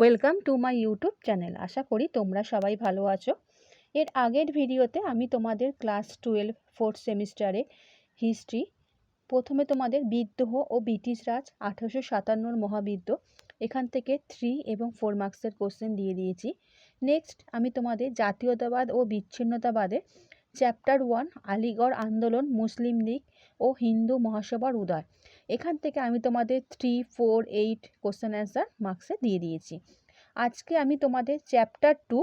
Welcome to my YouTube channel আশা করি তোমরা সবাই ভালো আছো। এর আগের ভিডিওতে আমি তোমাদের ক্লাস টুয়েলভ ফোর্থ সেমিস্টারে হিস্ট্রি প্রথমে তোমাদের বিদ্রোহ ও ব্রিটিশ রাজ আঠারোশো সাতান্নর মহাবিদ্রোহ, এখান থেকে থ্রি এবং ফোর মার্কসের কোশ্চেন দিয়ে দিয়েছি। নেক্সট আমি তোমাদের জাতীয়তাবাদ ও বিচ্ছিন্নতাবাদে চ্যাপ্টার ওয়ান আলিগড় আন্দোলন, মুসলিম লীগ ও হিন্দু মহাসভার উদয়। এখান থেকে আমি তোমাদের three four eight question answer মার্কসে দিয়ে দিয়েছি। আজকে আমি তোমাদের চ্যাপ্টার টু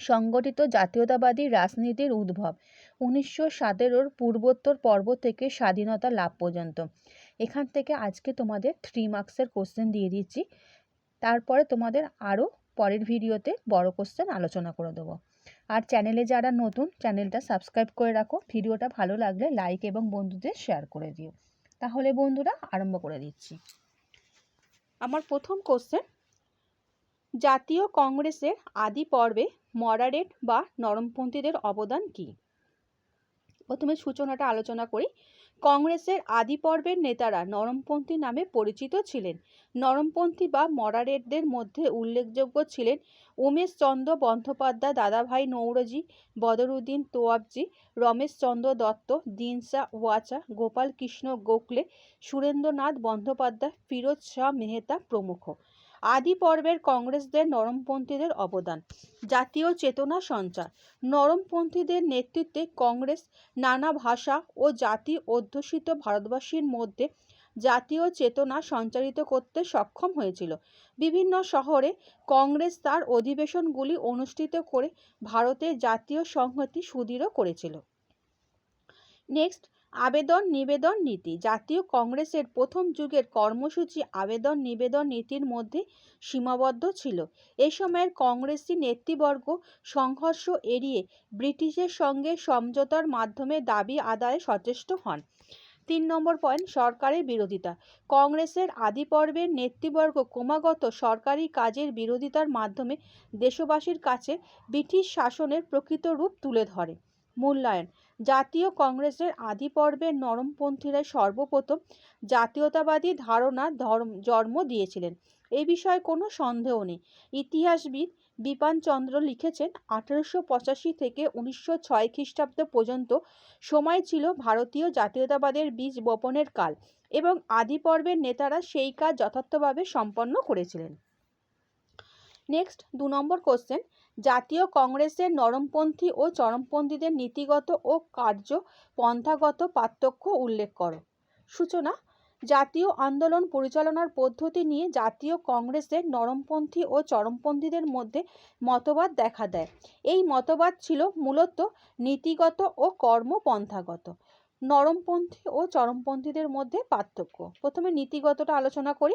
সংগঠিত জাতীয়তাবাদী রাজনীতির উদ্ভব, উনিশশো সতেরোর পূর্বোত্তর পর্ব থেকে স্বাধীনতা লাভ পর্যন্ত। এখান থেকে আজকে তোমাদের থ্রি মার্কসের কোশ্চেন দিয়ে দিচ্ছি তারপরে তোমাদের আরও পরের ভিডিওতে বড় কোশ্চেন আলোচনা করে দেবো। আর চ্যানেলে যারা নতুন চ্যানেলটা সাবস্ক্রাইব করে রাখো। ভিডিওটা ভালো লাগলে লাইক এবং বন্ধুদের শেয়ার করে দিও। তাহলে বন্ধুরা আরম্ভ করে দিচ্ছি। আমার প্রথম কোশ্চেন জাতীয় কংগ্রেসের আদি পর্বে মডারেট বা নরমপন্থীদের অবদান কী? প্রথমে সূচনাটা আলোচনা করি। কংগ্রেসের আদি পর্বের নেতারা নরমপন্থী নামে পরিচিত ছিলেন। নরমপন্থী বা মডারেটদের মধ্যে উল্লেখযোগ্য ছিলেন উমেশচন্দ্র বন্দ্যোপাধ্যায়, দাদাভাই নৌরজি, বদরুদ্দিন তোয়াবজি রমেশচন্দ্র দত্ত, দিনসা ওয়াচা গোপাল কৃষ্ণ গোখলে, সুরেন্দ্রনাথ বন্দ্যোপাধ্যায়, ফিরোজ শাহ মেহতা প্রমুখ। আদি পর্বের কংগ্রেসদের নরমপন্থীদের অবদান। জাতীয় চেতনা সঞ্চার। নরমপন্থীদের নেতৃত্বে কংগ্রেস নানা ভাষা ও জাতি অধ্যুষিত ভারতবাসীর মধ্যে জাতীয় চেতনা সঞ্চারিত করতে সক্ষম হয়েছিল। বিভিন্ন শহরে কংগ্রেস তার অধিবেশনগুলি অনুষ্ঠিত করে ভারতের জাতীয় সংহতি সুদৃঢ় করেছিল। নেক্সট আবেদন নিবেদন নীতি। জাতীয় কংগ্রেসের প্রথম যুগের কর্মসূচি আবেদন নিবেদন নীতির মধ্যে সীমাবদ্ধ ছিল। এ সময়ের কংগ্রেসি নেতৃবর্গ সংঘর্ষ এড়িয়ে ব্রিটিশের সঙ্গে সমঝোতার মাধ্যমে দাবি আদায়ে সচেষ্ট হন। তিন নম্বর পয়েন্ট, সরকারের বিরোধিতা। কংগ্রেসের আদি পর্বের নেতৃবর্গ ক্রমাগত সরকারি কাজের বিরোধিতার মাধ্যমে দেশবাসীর কাছে ব্রিটিশ শাসনের প্রকৃত রূপ তুলে ধরে। মূল্যায়ন। জাতীয় কংগ্রেসের আদি পর্বের নরমপন্থীরা সর্বপ্রথম জাতীয়তাবাদী ধারণা ধর্ম, জন্ম দিয়েছিলেন। এ বিষয়ে কোনো সন্দেহ নেই। ইতিহাসবিদ বিপানচন্দ্র লিখেছেন, আঠারোশো পঁচাশি থেকে উনিশশো ছয় খ্রিস্টাব্দ পর্যন্ত সময় ছিল ভারতীয় জাতীয়তাবাদের বীজ বপনের কাল এবং আদি পর্বের নেতারা সেই কাজ যথার্থভাবে সম্পন্ন করেছিলেন। নেক্সট, দু নম্বর কোশ্চেন জাতীয় কংগ্রেসের নরমপন্থী ও চরমপন্থীদের নীতিগত ও কার্য পন্থাগত পার্থক্য উল্লেখ করো। সূচনা, জাতীয় আন্দোলন পরিচালনার পদ্ধতি নিয়ে জাতীয় কংগ্রেসের নরমপন্থী ও চরমপন্থীদের মধ্যে মতবাদ দেখা দেয়। এই মতবাদ ছিল মূলত নীতিগত ও কর্মপন্থাগত। নরমপন্থী ও চরমপন্থীদের মধ্যে পার্থক্য। প্রথমে নীতিগতটা আলোচনা করি।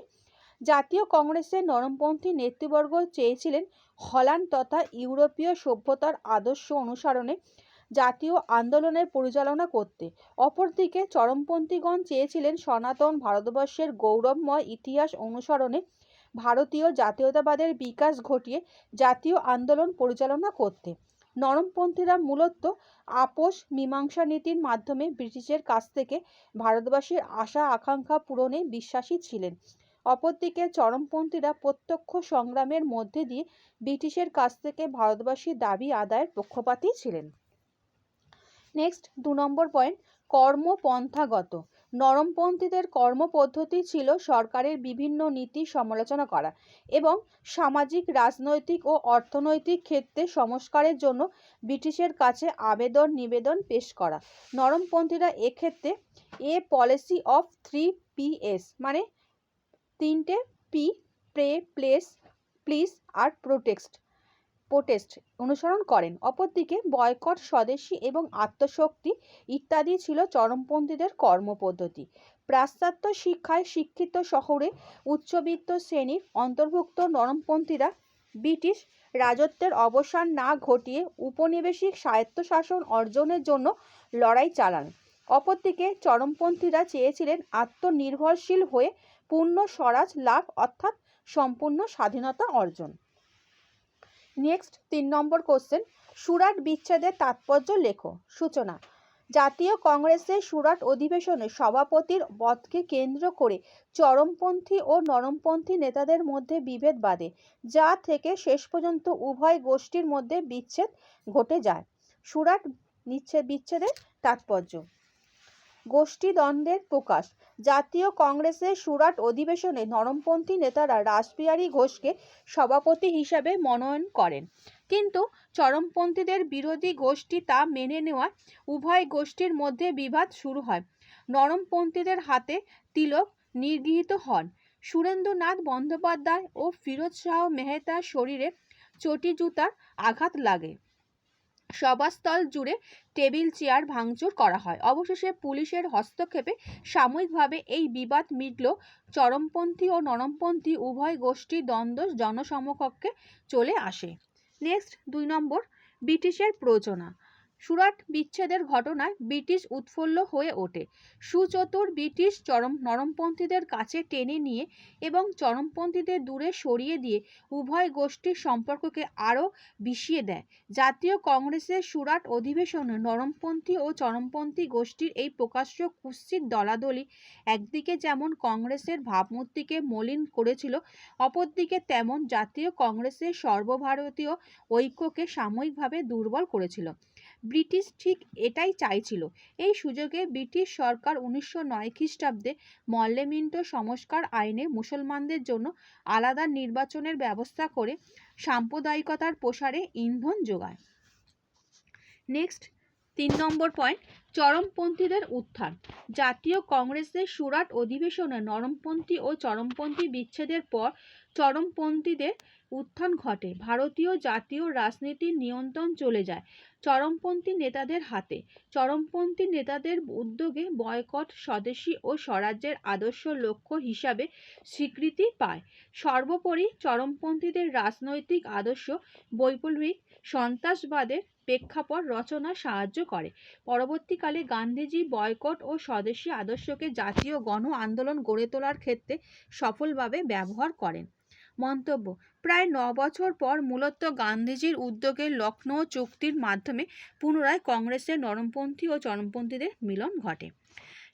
জাতীয় কংগ্রেসের নরমপন্থী নেতৃবর্গ চেয়েছিলেন হল্যান্ড তথা ইউরোপীয় সভ্যতার আদর্শ অনুসরণে জাতীয় আন্দোলনের পরিচালনা করতে। অপরদিকে চরমপন্থীগণ চেয়েছিলেন সনাতন ভারতবর্ষের গৌরবময় ইতিহাস অনুসরণে ভারতীয় জাতীয়তাবাদের বিকাশ ঘটিয়ে জাতীয় আন্দোলন পরিচালনা করতে। নরমপন্থীরা মূলত আপোষ মীমাংসা নীতির মাধ্যমে ব্রিটিশের কাছ থেকে ভারতবাসীর আশা আকাঙ্ক্ষা পূরণে বিশ্বাসী ছিলেন। অপরদিকে চরমপন্থীরা প্রত্যক্ষ সংগ্রামের মধ্যে দিয়ে ব্রিটিশের কাছ থেকে ভারতবাসীর দাবি আদায়ের পক্ষপাতী ছিলেন। নেক্সট দু নম্বর পয়েন্ট কর্মপন্থাগত। নরমপন্থীদের কর্মপদ্ধতি ছিল সরকারের বিভিন্ন নীতি সমালোচনা করা এবং সামাজিক, রাজনৈতিক ও অর্থনৈতিক ক্ষেত্রে সংস্কারের জন্য ব্রিটিশের কাছে আবেদন, নিবেদন পেশ করা। নরমপন্থীরা এক্ষেত্রে এ পলিসি অফ থ্রি পিএস মানে তিনটে পি প্রে প্লেস প্লিজ আর প্রোটেক্সট প্রোটেস্ট অনুসরণ করেন। অপরদিকে বয়কট স্বদেশী এবং আত্মশক্তি ইত্যাদি ছিল চরমপন্থীদের কর্মপদ্ধতি। পাশ্চাত্য শিক্ষায় শিক্ষিত শহরে উচ্চবিত্ত শ্রেণির অন্তর্ভুক্ত নরমপন্থীরা ব্রিটিশ রাজত্বের অবসান না ঘটিয়ে উপনিবেশিক স্বায়ত্তশাসন অর্জনের জন্য লড়াই চালান। অপরদিকে চরমপন্থীরা চেয়েছিলেন আত্মনির্ভরশীল হয়ে পূর্ণ স্বরাজ লাভ অর্থাৎ সম্পূর্ণ স্বাধীনতা অর্জন। নেক্সট তিন নম্বর কোশ্চেন সুরাট বিচ্ছেদের তাৎপর্য লেখো। সূচনা, জাতীয় কংগ্রেসের সুরাট অধিবেশনে সভাপতির পদকে কেন্দ্র করে চরমপন্থী ও নরমপন্থী নেতাদের মধ্যে বিভেদ বাধে, যা থেকে শেষ পর্যন্ত উভয় গোষ্ঠীর মধ্যে বিচ্ছেদ ঘটে যায়। সুরাট নিচ্ছে, বিচ্ছেদের তাৎপর্য। গোষ্ঠী দ্বন্দ্বের প্রকাশ। জাতীয় কংগ্রেসের সুরাট অধিবেশনে নরমপন্থী নেতারা রাসবিহারী ঘোষকে সভাপতি হিসাবে মনোনয়ন করেন। কিন্তু চরমপন্থীদের বিরোধী গোষ্ঠী তা মেনে নেওয়ায় উভয় গোষ্ঠীর মধ্যে বিবাদ শুরু হয়। নরমপন্থীদের হাতে তিলক নিগৃহীত হন। সুরেন্দ্রনাথ বন্দ্যোপাধ্যায় ও ফিরোজ শাহ মেহতার শরীরে চটি জুতার আঘাত লাগে। সভাস্থল জুড়ে টেবিল, চেয়ার ভাঙচুর করা হয়। অবশেষে পুলিশের হস্তক্ষেপে সাময়িকভাবে এই বিবাদ মিটল। চরমপন্থী ও নরমপন্থী উভয় গোষ্ঠী দ্বন্দ্ব জনসমকক্ষে চলে আসে। নেক্সট, দুই নম্বর, ব্রিটিশের প্রযোজনা। সুরাট বিচ্ছেদের ঘটনায় ব্রিটিশ উৎফুল্ল হয়ে ওঠে। সুচতুর ব্রিটিশ চরম, নরমপন্থীদের কাছে টেনে নিয়ে এবং চরমপন্থীদের দূরে সরিয়ে দিয়ে উভয় গোষ্ঠীর সম্পর্ককে আরও বিষিয়ে দেয়। জাতীয় কংগ্রেসের সুরাট অধিবেশনে নরমপন্থী ও চরমপন্থী গোষ্ঠীর এই প্রকাশ্য কুৎসিত দলাদলি একদিকে যেমন কংগ্রেসের ভাবমূর্তিকে মলিন করেছিল, অপরদিকে তেমন জাতীয় কংগ্রেসের সর্বভারতীয় ঐক্যকে সাময়িকভাবে দুর্বল করেছিল। ব্রিটিশ ঠিক এটাই চাইছিল। এই সুযোগে ব্রিটিশ সরকার উনিশশো নয় খ্রিস্টাব্দে মল্লেমিন্টো সংস্কার আইনে মুসলমানদের জন্য আলাদা নির্বাচনের ব্যবস্থা করে সাম্প্রদায়িকতার প্রসারে ইন্ধন যোগায়। নেক্সট, তিন নম্বর পয়েন্ট, চরমপন্থীদের উত্থান। জাতীয় কংগ্রেসের সুরাট অধিবেশনে নরমপন্থী ও চরমপন্থী বিচ্ছেদের পর চরমপন্থীদের উত্থান ঘটে। ভারতীয় জাতীয় রাজনীতির নিয়ন্ত্রণ চলে যায় চরমপন্থী নেতাদের হাতে। চরমপন্থী নেতাদের উদ্যোগে বয়কট স্বদেশী ও স্বরাজ্যের আদর্শ লক্ষ্য হিসাবে স্বীকৃতি পায়। সর্বোপরি চরমপন্থীদের রাজনৈতিক আদর্শ বৈপ্লবিক সন্ত্রাসবাদের প্রেক্ষাপট রচনা সাহায্য করে। পরবর্তীকালে গান্ধীজি বয়কট ও স্বদেশী আদর্শকে জাতীয় গণ আন্দোলন গড়ে তোলার ক্ষেত্রে সফলভাবে ব্যবহার করেন। মন্তব্য। প্রায় ন বছর পর মূলত গান্ধীজির উদ্যোগে লখনৌ চুক্তির মাধ্যমে পুনরায় কংগ্রেসের নরমপন্থী ও চরমপন্থীদের মিলন ঘটে।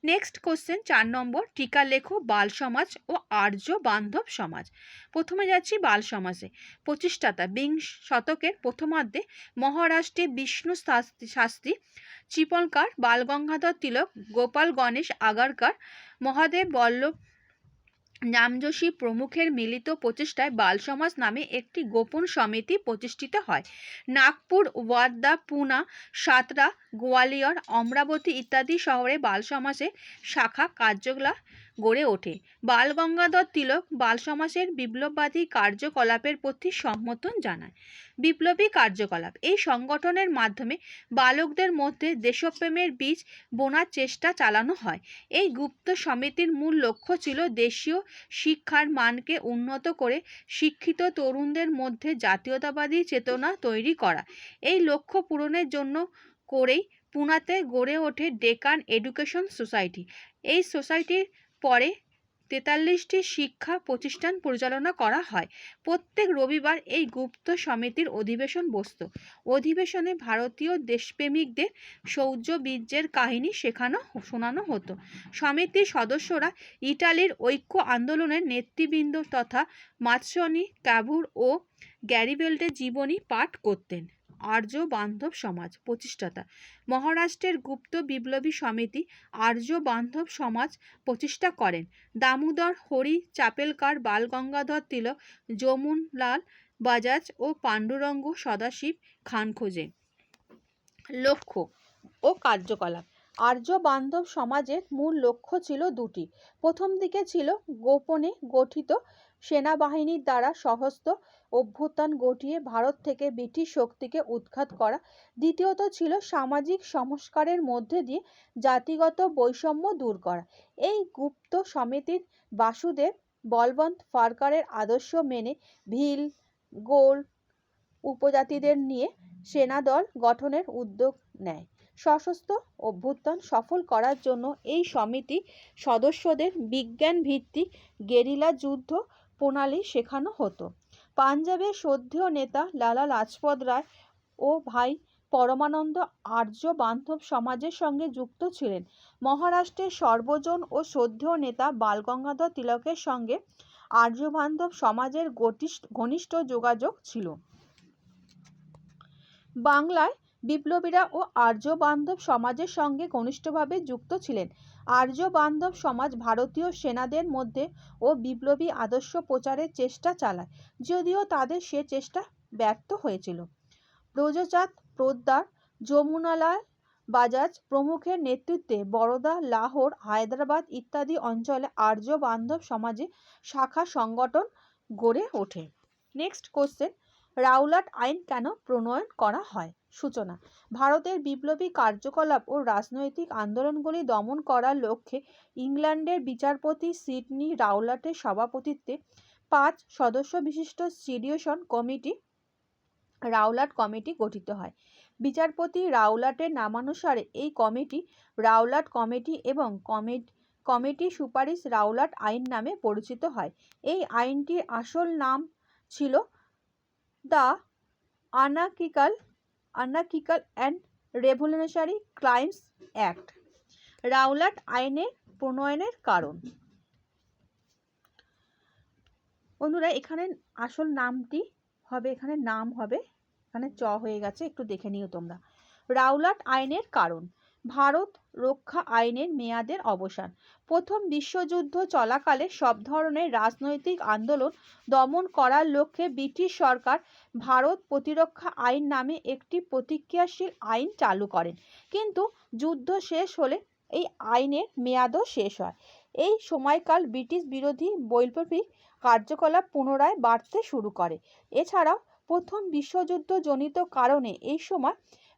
নেক্সট কোশ্চেন চার নম্বর, টিকা লেখো, বাল সমাজ ও আর্য বান্ধব সমাজ। প্রথমে যাচ্ছি বাল সমাজে। প্রতিষ্ঠাতা বিংশ শতকের প্রথমার্ধে মহারাষ্ট্রে বিষ্ণু শাস্ত্রী চিপলকার, বালগঙ্গাধর তিলক, গোপাল গণেশ আগারকার, মহাদেব বল্লভ নামযশী প্রমুখের মিলিত প্রচেষ্টায় বাল সমাজ নামে একটি গোপন সমিতি প্রতিষ্ঠিত হয়। নাগপুর ওয়ার্দা পুনা সাতরা গোয়ালিয়র, অমরাবতী ইত্যাদি শহরে বাল সমাজের শাখা, কার্যকলাপ গড়ে ওঠে। বাল গঙ্গাধর তিলক বাল সমাজের বিপ্লববাদী কার্যকলাপের প্রতি সম্মতন জানায়। বিপ্লবী কার্যকলাপ, এই সংগঠনের মাধ্যমে বালকদের মধ্যে দেশপ্রেমের বীজ বোনার চেষ্টা চালানো হয়। এই গুপ্ত সমিতির মূল লক্ষ্য ছিল দেশীয় শিক্ষার মানকে উন্নত করে শিক্ষিত তরুণদের মধ্যে জাতীয়তাবাদী চেতনা তৈরি করা। এই লক্ষ্য পূরণের জন্য করেই পুনাতে গড়ে ওঠে ডেকান এডুকেশন সোসাইটি। এই সোসাইটির পরে তেতাল্লিশটি শিক্ষা প্রতিষ্ঠান পরিচালনা করা হয়। প্রত্যেক রবিবার এই গুপ্ত সমিতির অধিবেশন বসত। অধিবেশনে ভারতীয় দেশপ্রেমিকদের শৌর্য বীর্যের কাহিনী শেখানো শোনানো হতো। সমিতির সদস্যরা ইটালির ঐক্য আন্দোলনের নেতৃবৃন্দ তথা মাৎসনি, ক্যাভুর ও গ্যারিবেল্টের জীবনী পাঠ করতেন। আর্য বান্ধব সমাজ প্রতিষ্ঠাতা। মহারাষ্ট্রের গুপ্ত বিপ্লবী সমিতি আর্য বান্ধব সমাজ প্রতিষ্ঠা করেন। দামোদর হরি, চাপেলকার বালগঙ্গাধর তিলক, যমুনলাল বাজাজ ও পাণ্ডুরঙ্গ সদাশিব খান খোঁজে। লক্ষ্য ও কার্যকলাপ। আর্য বান্ধব সমাজের মূল লক্ষ্য ছিল দুটি। প্রথম দিকে ছিল গোপনে গঠিত সেনাবাহিনীর দ্বারা সহস্ত অভ্যুত্থান ঘটিয়ে ভারত থেকে ব্রিটিশ শক্তিকে উৎখাত করা। দ্বিতীয়ত ছিল সামাজিক সংস্কারের মধ্যে দিয়ে জাতিগত বৈষম্য দূর করা। এই গুপ্ত সমিতির বাসুদেব বলবন্ত ফারকারের আদর্শ মেনে ভিল, গোল উপজাতিদের নিয়ে সেনাদল গঠনের উদ্যোগ নেয়। সশস্ত্র অভ্যুত্থান সফল করার জন্য এই সমিতি সদস্যদের বিজ্ঞান ভিত্তিক গেরিলা যুদ্ধ প্রণালী শেখানো হতো। পাঞ্জাবের শ্রদ্ধেয় নেতা লালা লাজপত রায় ও ভাই পরমানন্দ আর্য বান্ধব সমাজের সঙ্গে যুক্ত ছিলেন। মহারাষ্ট্রের সর্বজন ও শ্রদ্ধেয় নেতা বালগঙ্গাধর তিলকের সঙ্গে আর্য বান্ধব সমাজের ঘনিষ্ঠ যোগাযোগ ছিল। বাংলায় বিপ্লবীরা ও আর্য বান্ধব সমাজের সঙ্গে ঘনিষ্ঠভাবে যুক্ত ছিলেন। আর্য বান্ধব সমাজ ভারতীয় সেনাদের মধ্যে ও বিপ্লবী আদর্শ প্রচারের চেষ্টা চালায়, যদিও তাদের সে চেষ্টা ব্যর্থ হয়েছিল। ব্রজচাঁদ পোদ্দার যমুনালাল বাজাজ প্রমুখের নেতৃত্বে বরোদা, লাহোর, হায়দ্রাবাদ ইত্যাদি অঞ্চলে আর্য বান্ধব সমাজে শাখা সংগঠন গড়ে ওঠে। নেক্সট কোশ্চেন রাউলাট আইন কেন প্রণয়ন করা হয়? সূচনা। ভারতের বিপ্লবী কার্যকলাপ ও রাজনৈতিক আন্দোলনগুলি দমন করার লক্ষ্যে ইংল্যান্ডের বিচারপতি সিডনি রাউলাটের সভাপতিত্বে পাঁচ সদস্য বিশিষ্ট সিডিউশন কমিটি রাউলাট কমিটি গঠিত হয়। বিচারপতি রাউলাটের নামানুসারে এই কমিটি রাউলাট কমিটি এবং কমিটি কমিটি সুপারিশ রাউলাট আইন নামে পরিচিত হয়। এই আইনটির আসল নাম ছিল the anarchical anarchical and revolutionary crimes act Rowlatt আইনের প্রণয়নের কারণ। বন্ধুরা, এখানে আসল নামটি হবে, এখানে নাম হবে, এখানে চ হয়ে গেছে, একটু দেখে নিও তোমরা। রাউলাট আইনের কারণ। ভারত রক্ষা আইনের মেয়াদের অবসান। প্রথম বিশ্বযুদ্ধ চলাকালে সব ধরনের রাজনৈতিক আন্দোলন দমন করার লক্ষ্যে ব্রিটিশ সরকার ভারত প্রতিরক্ষা আইন নামে একটি প্রতিক্রিয়াশীল আইন চালু করেন। কিন্তু যুদ্ধ শেষ হলে এই আইনের মেয়াদও শেষ হয়। এই সময়কাল ব্রিটিশ বিরোধী বৈপ্লবিক কার্যকলাপ পুনরায় বাড়তে শুরু করে। এছাড়াও প্রথম বিশ্বযুদ্ধ জনিত কারণে এই সময়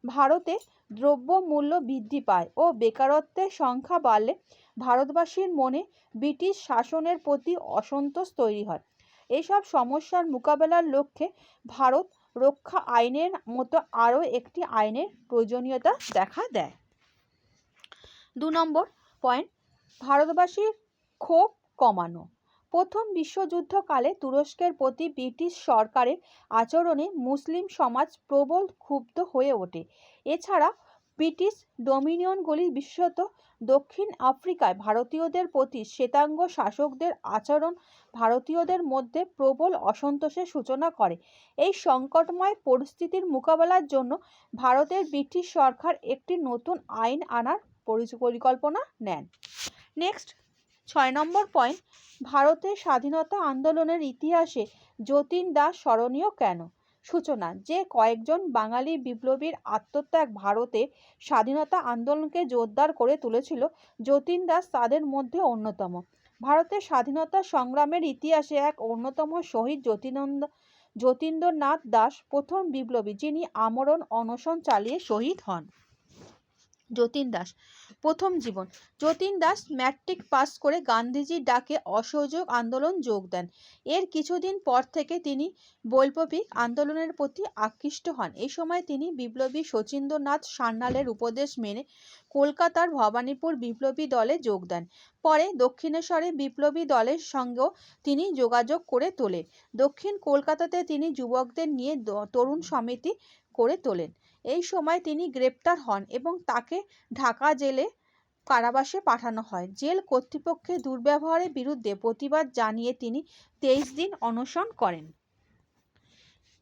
ভারতে দ্রব্যমূল্য বৃদ্ধি পায় ও বেকারত্বের সংখ্যা বাড়লে ভারতবাসীর মনে ব্রিটিশ শাসনের প্রতি অসন্তোষ তৈরি হয়। এসব সমস্যার মোকাবেলার লক্ষ্যে ভারত রক্ষা আইনের মতো আরও একটি আইনের প্রয়োজনীয়তা দেখা দেয়। দু নম্বর পয়েন্ট ভারতবাসীর ক্ষোভ কমানো। প্রথম বিশ্বযুদ্ধকালে তুরস্কের প্রতি ব্রিটিশ সরকারের আচরণে মুসলিম সমাজ প্রবল ক্ষুব্ধ হয়ে ওঠে। এছাড়া ব্রিটিশ ডোমিনিয়নগুলি বিশেষত দক্ষিণ আফ্রিকায় ভারতীয়দের প্রতি শ্বেতাঙ্গ শাসকদের আচরণ ভারতীয়দের মধ্যে প্রবল অসন্তোষের সূচনা করে। এই সংকটময় পরিস্থিতির মোকাবেলার জন্য ভারতের ব্রিটিশ সরকার একটি নতুন আইন আনার পরিকল্পনা নেন। নেক্সট ছয় নম্বর পয়েন্ট ভারতের স্বাধীনতা আন্দোলনের ইতিহাসে যতীন দাস স্মরণীয় কেন? সূচনা, যে কয়েকজন বাঙালি বিপ্লবীর আত্মত্যাগ ভারতে স্বাধীনতা আন্দোলনকে জোরদার করে তুলেছিল, যতীন দাস তাদের মধ্যে অন্যতম। ভারতের স্বাধীনতা সংগ্রামের ইতিহাসে এক অন্যতম শহীদ যতীনন্দ, যতীন্দ্রনাথ দাস প্রথম বিপ্লবী যিনি আমরণ অনশন চালিয়ে শহীদ হন। যতীন দাস। প্রথম জীবন। যতীন দাস ম্যাট্রিক পাস করে গান্ধীজির ডাকে অসহযোগ আন্দোলন যোগ দেন। এর কিছুদিন পর থেকে তিনি বৈপ্লবিক আন্দোলনের প্রতি আকৃষ্ট হন। এই সময় তিনি বিপ্লবী শচীন্দ্রনাথ সান্যালের উপদেশ মেনে কলকাতার ভবানীপুর বিপ্লবী দলে যোগ দেন। পরে দক্ষিণেশ্বরে বিপ্লবী দলের সঙ্গেও তিনি যোগাযোগ করে তোলেন। দক্ষিণ কলকাতাতে তিনি যুবকদের নিয়ে তরুণ সমিতি করে তোলেন। এই সময় তিনি গ্রেপ্তার হন এবং তাকে ঢাকা জেলে কারাবাসে পাঠানো হয়। জেল কর্তৃপক্ষের দুর্ব্যবহারের বিরুদ্ধে প্রতিবাদ জানিয়ে তিনি তেইশ দিন অনশন করেন।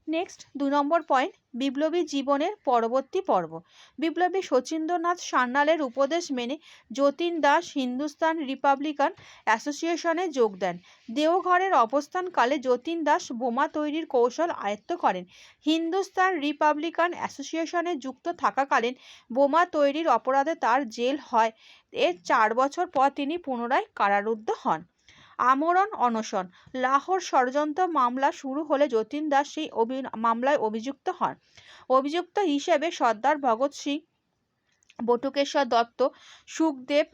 নেক্সট দু নম্বর পয়েন্ট বিপ্লবী জীবনের পরবর্তী পর্ব। বিপ্লবী শচীন্দ্রনাথ সান্যালের উপদেশ মেনে যতীন দাস হিন্দুস্তান রিপাবলিকান অ্যাসোসিয়েশনে যোগ দেন। দেওঘরের অবস্থানকালে যতীন দাস বোমা তৈরির কৌশল আয়ত্ত করেন। হিন্দুস্তান রিপাবলিকান অ্যাসোসিয়েশনে যুক্ত থাকাকালীন বোমা তৈরির অপরাধে তার জেল হয়। এর চার বছর পর তিনি পুনরায় কারারুদ্ধ হন। আমরণ, অনশন। লাহোর ষড়যন্ত্র মামলা শুরু হলে যতীন দাস সেই মামলায় অভিযুক্ত হন। অভিযুক্ত হিসেবে সর্দার ভগৎ সিং, বটুকেশ্বর দত্ত, সুখদেব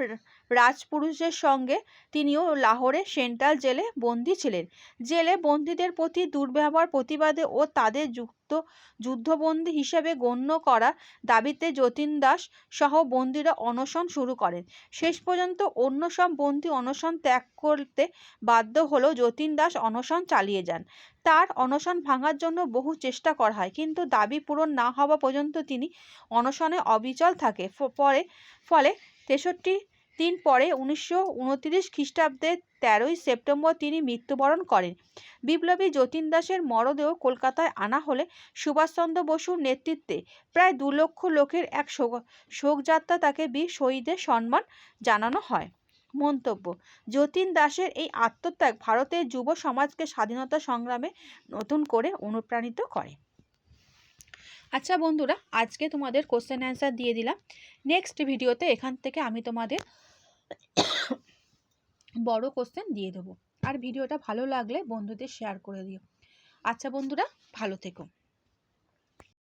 রাজপুরুষের সঙ্গে তিনিও লাহোরে সেন্ট্রাল জেলে বন্দী ছিলেন। জেলে বন্দীদের প্রতি দুর্ব্যবহার, প্রতিবাদে ও তাদের যুক্ত, যুদ্ধবন্দী হিসেবে গণ্য করা দাবিতে যতীন দাস সহ বন্দীরা অনশন শুরু করেন। শেষ পর্যন্ত অন্য সব বন্দী অনশন ত্যাগ করতে বাধ্য হলেও যতীন দাস অনশন চালিয়ে যান। তার অনশন ভাঙার জন্য বহু চেষ্টা করা হয়, কিন্তু দাবি পূরণ না হওয়া পর্যন্ত তিনি অনশনে অবিচল থাকে। পরে, ফলে তেষট্টি দিন পরে উনিশশো উনত্রিশ খ্রিস্টাব্দের তেরোই সেপ্টেম্বর তিনি মৃত্যুবরণ করেন। বিপ্লবী যতীন দাসের মরদেহ কলকাতায় আনা হলে সুভাষচন্দ্র বসুর নেতৃত্বে প্রায় দু লক্ষ লোকের এক শোক, শোকযাত্রা তাকে বীর শহীদের সম্মান জানানো হয়। মন্তব্য, যতীন দাসের এই আত্মত্যাগ ভারতের যুব সমাজকে স্বাধীনতা সংগ্রামে নতুন করে অনুপ্রাণিত করে। আচ্ছা বন্ধুরা, আজকে তোমাদের কোশ্চেন অ্যান্সার দিয়ে দিলাম। নেক্সট ভিডিওতে এখান থেকে আমি তোমাদের বড় কোশ্চেন দিয়ে দেবো। আর ভিডিওটা ভালো লাগলে বন্ধুদের শেয়ার করে দিও। আচ্ছা বন্ধুরা, ভালো থেকো।